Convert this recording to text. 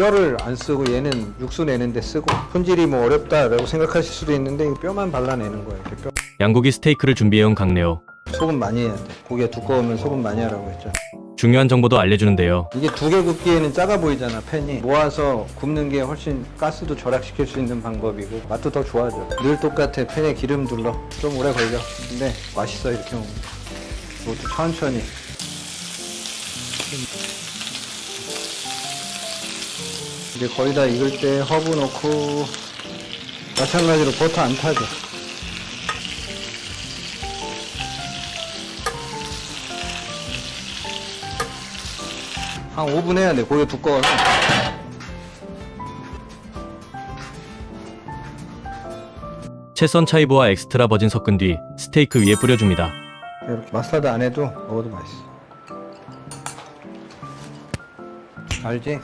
뼈를 안 쓰고 얘는 육수 내는데 쓰고 손질이 뭐 어렵다라고 생각하실 수도 있는데 이거 뼈만 발라내는 거예요. 이렇게 뼈. 양고기 스테이크를 준비해온 강래호. 소금 많이 해야 돼. 고기가 두꺼우면 소금 많이 하라고 했죠. 중요한 정보도 알려주는데요. 이게 두 개 굽기에는 작아 보이잖아 팬이 모아서 굽는 게 훨씬 가스도 절약시킬 수 있는 방법이고 맛도 더 좋아져 늘 똑같아 팬에 기름 둘러 좀 오래 걸려 근데 맛있어 이렇게 먹으면 이것도 천천히 이제 거의 다 익을 때 허브 넣고 마찬가지로 버터 안 타죠 한 5분 해야 돼 고기 두꺼워서 채썬 차이브와 엑스트라 버진 섞은 뒤 스테이크 위에 뿌려줍니다. 이렇게 마스타드 안 해도 먹어도 맛있어 알지?